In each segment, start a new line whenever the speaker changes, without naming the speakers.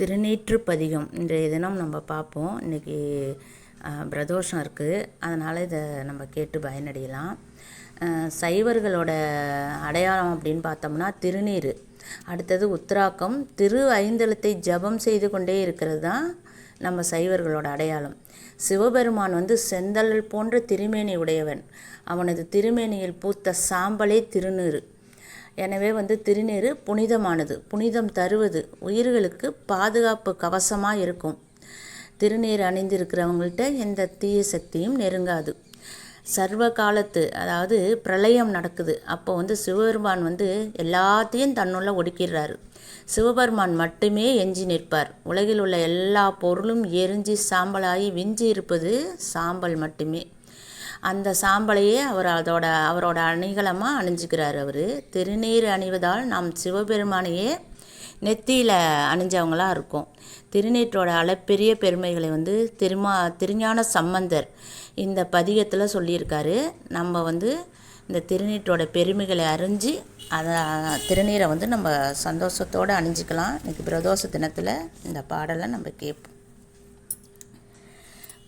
திருநீற்றுப்பதிகம் இன்றைய தினம் நம்ம பார்ப்போம். இன்றைக்கி பிரதோஷம் இருக்குது அதனால் இதை நம்ம கேட்டு பயனடையலாம். சைவர்களோட அடையாளம் அப்படின்னு பார்த்தோம்னா திருநீர் அடுத்தது உத்ராக்கம் திரு ஐந்தளத்தை ஜபம் செய்து கொண்டே இருக்கிறது தான் நம்ம சைவர்களோட அடையாளம். சிவபெருமான் வந்து செந்தல் போன்ற திருமேனி உடையவன். அவனது திருமேனியில் பூத்த சாம்பலே திருநீறு. எனவே வந்து திருநீர் புனிதமானது. புனிதம் தருவது உயிர்களுக்கு பாதுகாப்பு கவசமாக இருக்கும். திருநீர் அணிந்திருக்கிறவங்கள்ட்ட எந்த தீய சக்தியும் நெருங்காது. சர்வ காலத்து அதாவது பிரளயம் நடக்குது. அப்போ வந்து சிவபெருமான் வந்து எல்லாத்தையும் தன்னுள்ள ஒடுக்கிடுறாரு. சிவபெருமான் மட்டுமே எஞ்சி நிற்பார். உலகில் உள்ள எல்லா பொருளும் எரிஞ்சு சாம்பலாகி விஞ்சி இருப்பது சாம்பல் மட்டுமே. அந்த சாம்பலையே அவர் அதோட அவரோட அணிகலமாக அணிஞ்சுக்கிறார் அவர். திருநீர் அணிவதால் நாம் சிவபெருமானையே நெத்தியில் அணிஞ்சவங்களாக இருக்கும். திருநீற்றோட அளப்பெரிய பெருமைகளை வந்து திருமா திருஞான சம்பந்தர் இந்த பதிகத்தில் சொல்லியிருக்காரு. நம்ம வந்து இந்த திருநீற்றோட பெருமைகளை அறிஞ்சு அதை திருநீரை வந்து நம்ம சந்தோஷத்தோடு அணிஞ்சிக்கலாம். இன்றைக்கி பிரதோஷ தினத்தில் இந்த பாடலை நம்ம கேட்போம்.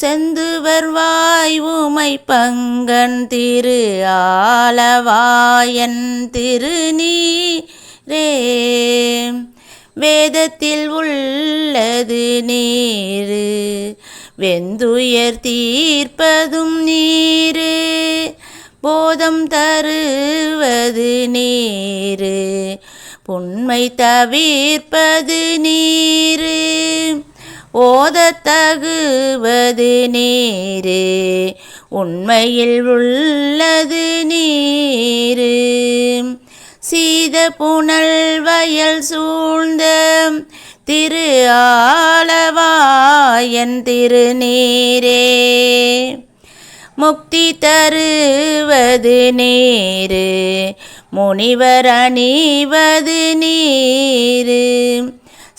செந்துவர் வாய் உமை பங்கன் திரு ஆலவாயன் திருநீரே. வேதத்தில் உள்ளது நீரு வெந்துயர் தீர்ப்பதும் நீரு போதம் தருவது நீரு புண்மை தவிர்ப்பது நீரு. ஓதத்தகுவது உள்ளது நீரு. உண்மையில் உள்ளது நீரு. சீத புனல் வயல் சூழ்ந்த திரு ஆளவாயன் திருநீரே. முக்தி தருவது நீரு. முனிவர் அணிவது நீரு.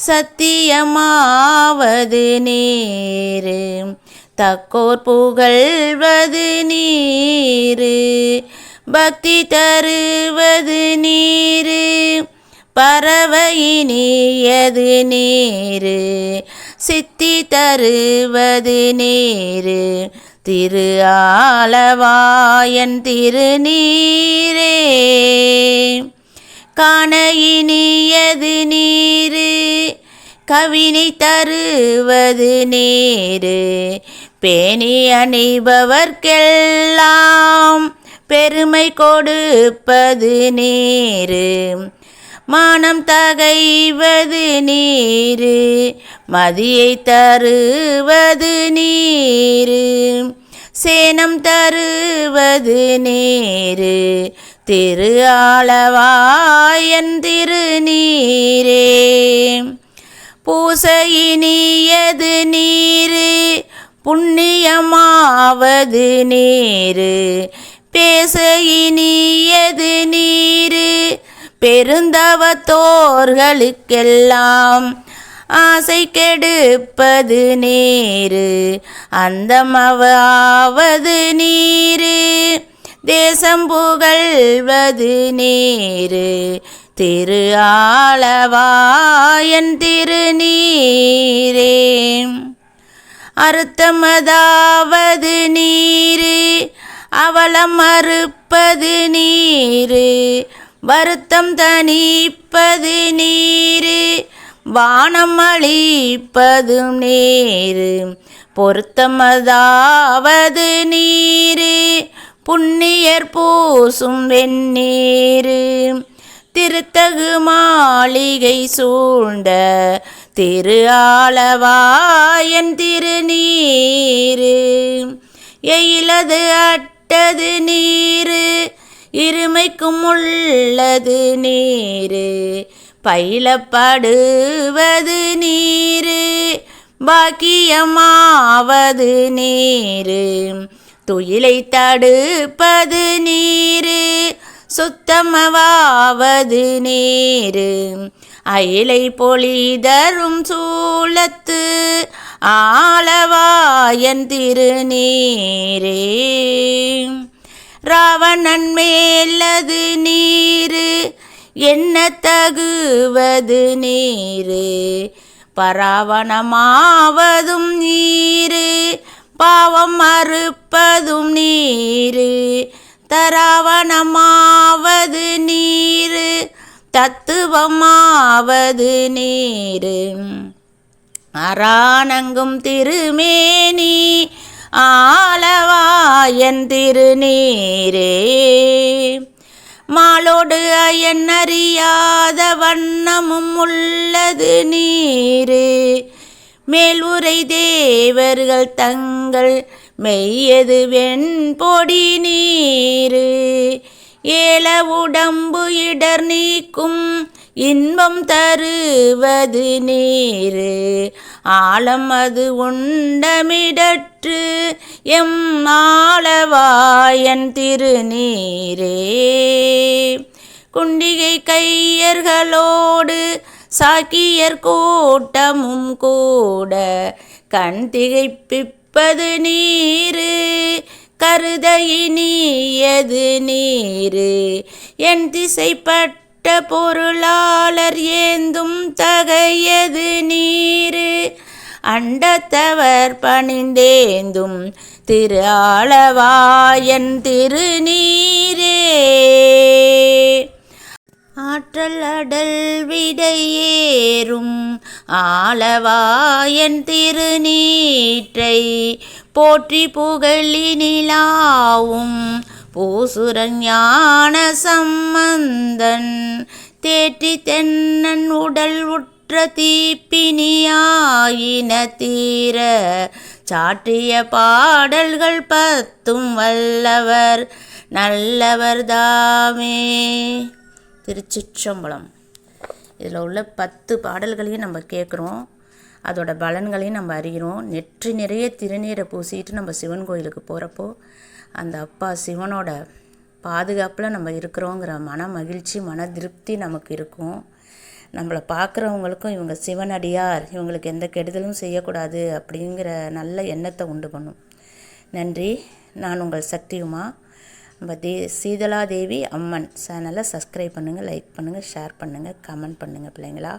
சத்தியமாவது நீரு. தக்கோர் புகழ்வது நீரு. பக்தி தருவது நீரு. பறவையினியது நீரு. சித்தி தருவது நீரு. திரு ஆலவாயன் திருநீரே. காண இனியது நீரு கவினை தருவது நீரு. பேணி அணிபவர்க்கெல்லாம் பெருமை கொடுப்பது நீரு. மானம் தகைவது நீரு மதியை தருவது நீரு. சேனம் தருவது நேரு. திரு ஆளவாயன் திருநீரே. பூசையினியது நீரு புண்ணியமாவது நீரு. பேசையினியது நீரு பெருந்தவத்தோர்களுக்கெல்லாம் ஆசை கெடுப்பது நீரு. அந்தமவாவது நீரு. தேசம் புகழ்வது நீரு. திரு ஆலவாயன் திருநீரே. அறுத்தமதாவது நீரு. அவலம் மறுப்பது நீரு. வருத்தம் தணிப்பது நீரு. வானம் அளிப்பதும் நீரு. பொருத்தமதாவது நீரு. புண்ணியர் பூசும் வெந்நீரு. திருத்தகு மாளிகை சூழ்ந்த திரு ஆளவாயன் திருநீரு. எயிலது அட்டது நீரு. இருமைக்கும் உள்ளது நீரு. பயிலப்படுவது நீரு பாக்கியமாவது நீரு. துயிலை தடுப்பது நீரு சுத்தமவாவது நீரு. அயிலை பொழிதரும் சூழத்து ஆளவாயன் திருநீரே. ராவணன் மேலது நீரு என்ன தகுவது நீரு? பராவணமாவதும் நீரு பாவம் மறுப்பதும் நீரு. தராவணமாவது நீரு தத்துவமாவது நீரு. அராணங்கும் திருமேனி ஆலவாயன் திருநீரே. மாலோடு அயன் அறியாத வண்ணமும் உள்ளது நீரு. மேல் உரை தேவர்கள் தங்கள் மெய்யது வெண்பொடி நீரு. ஏல உடம்பு இடர் நீக்கும் இன்பம் தருவது நீரு. ஆழம் அது உண்டமிடற்று எம் ஆளவாயன் திருநீரே. குண்டிகை கையர்களோடு சாக்கியர் கூட்டமும் கூட கண் திகைப்பிப்பது நீரு கருத இனியது நீரு. என் திசைப்பட்ட பொருளாளர் ஏந்தும் தகையது நீரு. அண்டத்தவர் பணிந்தேந்தும் திரு ஆளவாயன் திருநீரே. ஆற்றல் அடல் விடையேறும் ஆளவாயன் திருநீற்றை போற்றி புகழினிலாவும் பூசுரன் ஞான சம்பந்தன் தேற்றி தென்னன் உடல் உற்ற தீப்பினியாயின தீர சாற்றிய பாடல்கள் பத்தும் வல்லவர் நல்லவர் தாமே. திருச்சிற்றம்பலம். இதில் உள்ள பத்து பாடல்களையும் நம்ம கேட்குறோம். அதோட பலன்களையும் நம்ம அறிகிறோம். நெற்றி நிறைய திருநீரை பூசிட்டு நம்ம சிவன் கோயிலுக்கு போகிறப்போ அந்த அப்பா சிவனோட பாதுகாப்பில் நம்ம இருக்கிறோங்கிற மன மகிழ்ச்சி மன திருப்தி நமக்கு இருக்கும். நம்மளை பார்க்குறவங்களுக்கும் இவங்க சிவனடியார் இவங்களுக்கு எந்த கெடுதலும் செய்யக்கூடாது அப்படிங்கிற நல்ல எண்ணத்தை உண்டு பண்ணும். நன்றி. நான் உங்கள் சக்தியுமா? நம்ம தே சீதலா தேவி அம்மன் சேனலை சப்ஸ்கிரைப் பண்ணுங்கள் லைக் பண்ணுங்கள் ஷேர் பண்ணுங்கள் கமெண்ட் பண்ணுங்கள் பிள்ளைங்களா?